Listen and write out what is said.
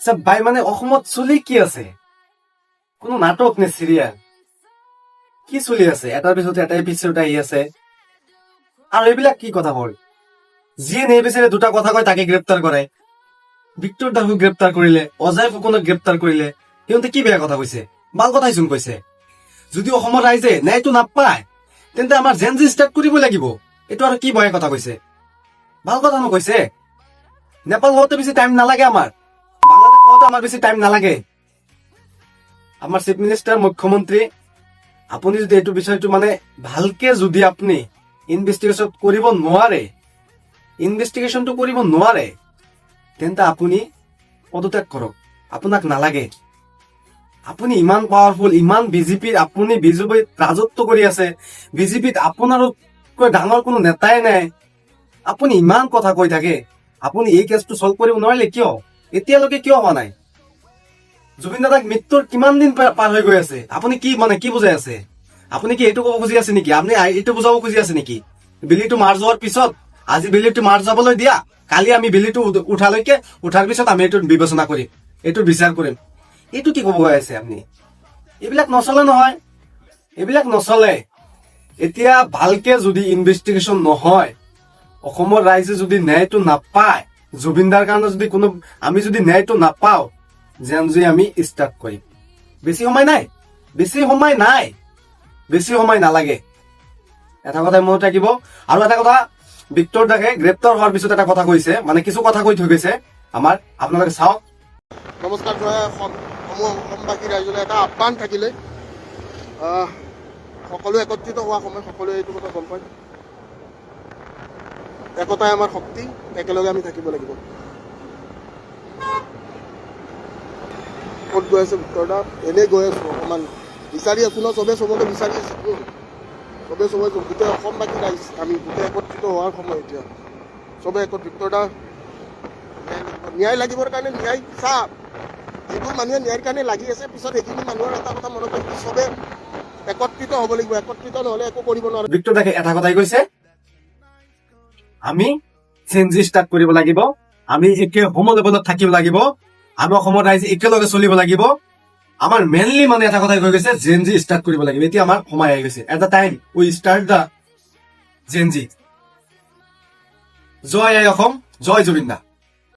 আচ্ছা ভাই মানে অসমত চলি কি আছে? কোনো নাটক নে চিৰিয়েল কি চলি আছে? এটাৰ পিছত এটা এপিচড আহি আছে। আৰু এইবিলাক কি কথা হ'ল? যিয়ে নেবিচাৰে দুটা কথা কয়, তাকে গ্ৰেপ্তাৰ কৰে। ভিক্টৰ দাসক গ্ৰেপ্তাৰ কৰিলে, অজয় ফুকনক গ্ৰেপ্তাৰ কৰিলে। সিহঁতে কি বেয়া কথা কৈছে? ভালো কথাই চোন কৈছে। যদি অসমৰ ৰাইজে ন্যায়টো নাপায়, তেন্তে আমাৰ জেন জি ষ্টাৰ্ট কৰিব লাগিব। এইটো আৰু কি বেয়া কথা কৈছে? ভালো কথা নকৈছে নেপাল হওঁতে বেছি টাইম নালাগে আমাৰ। আমাৰ বেছি টাইম নালাগে। আমাৰ চিফ মিনিষ্টাৰ মুখ্যমন্ত্ৰী আপুনি যদি এইটো বিষয়টো মানে ভালকে যদি আপুনি ইনভেষ্টিগেশ্যন কৰিব নোৱাৰে ইনভেষ্টিগেশ্যনটো কৰিব নোৱাৰে, তেন্তে আপুনি পদত্যাগ কৰক। আপোনাক নালাগে। আপুনি ইমান পাৱাৰফুল ইমান বিজেপিৰ আপুনি বিজেপিত ৰাজত্ব কৰি আছে বিজেপিত আপোনাৰোতকৈ ডাঙৰ কোনো নেতাই নাই। আপুনি ইমান কথা কৈ থাকে। আপুনি এই কেছটো চল্ভ কৰিব নোৱাৰিলে কিয়? এতিয়ালৈকে কিয় হোৱা নাই? জুবিন দাদাক মৃত্যুৰ কিমান দিন পাৰ হৈ গৈ আছে? আপুনি কি মানে কি বুজাই আছে? আপুনি কি এইটো ক'ব খুজি আছে নেকি? আপুনি এইটো বুজাব খুজি আছে নেকি? বিলিটো মাৰ যোৱাৰ পিছত, আজি বিলিটো মাৰ যাবলৈ দিয়া। কালি আমি বিলিটো উঠালৈকে, উঠাৰ পিছত আমি এইটো বিবেচনা কৰিম। এইটো বিচাৰ কৰিম। এইটো কি ক'ব গৈ আছে আপুনি? এইবিলাক নচলে নহয়। এইবিলাক নচলে। এতিয়া ভালকে যদি ইনভেষ্টিগেশ্যন নহয়, অসমৰ ৰাইজে যদি ন্যায়টো নাপায় জুবিনদাৰ কাৰণে যদি কোনো আমি যদি ন্যায়টো নাপাওঁ যে আমি ষ্টাৰ্ট কৰিম। বেছি সময় নাই, বেছি সময় নাই, বেছি সময় নালাগে। এটা কথাই মনত ৰাখিব। আৰু এটা কথা, ভিক্টৰ দাসে গ্ৰেপ্তাৰ হোৱাৰ পিছত এটা কথা কৈছে মানে কিছু কথা কৈ থৈ গৈছে। আমাৰ আপোনালোকে চাওক। নমস্কাৰ জনাই অসম অসমবাসী ৰাইজলৈ এটা আহ্বান থাকিলে। সকলো একত্ৰিত হোৱা সময়, সকলোৱে এইটো কথা গম পায়। একতাই আমাৰ শক্তি, একেলগে আমি থাকিব লাগিব। ক'ত গৈ আছে ভিতৰ এনেই গৈ আছো অকণমান। বিচাৰি আছো ন, চবে চবকে বিচাৰি আছো চবে চবে গোটেই অসমবাসী ৰাইজ আমি গোটেই একত্ৰিত হোৱাৰ সময় এতিয়া। চবে একত দা ন্যায় লাগিবৰ কাৰণে ন্যায় চা। যিবোৰ মানুহে ন্যায়ৰ কাৰণে লাগি আছে, পিছত সেইখিনি মানুহৰ এটা কথা মনত ৰাখিব চবে একত্ৰিত হ'ব লাগিব। একত্ৰিত নহ'লে একো কৰিব নোৱাৰে। ভিক্টৰ দাসে এটা কথাই কৈছে। আমি চেঞ্জি ষ্টাৰ্ট কৰিব লাগিব। আমি একে সম লেভেলত থাকিব লাগিব। আমি অসমত আহিছে, একেলগে চলিব লাগিব। আমাৰ মেইনলি মানে এটা কথাই কৈ গৈছে জেন জি ষ্টাৰ্ট কৰিব লাগিব। এতিয়া আমাৰ সময় আহি গৈছে। At the time we start the Gen Z জয় আই অসম, জয় জুবিন দা।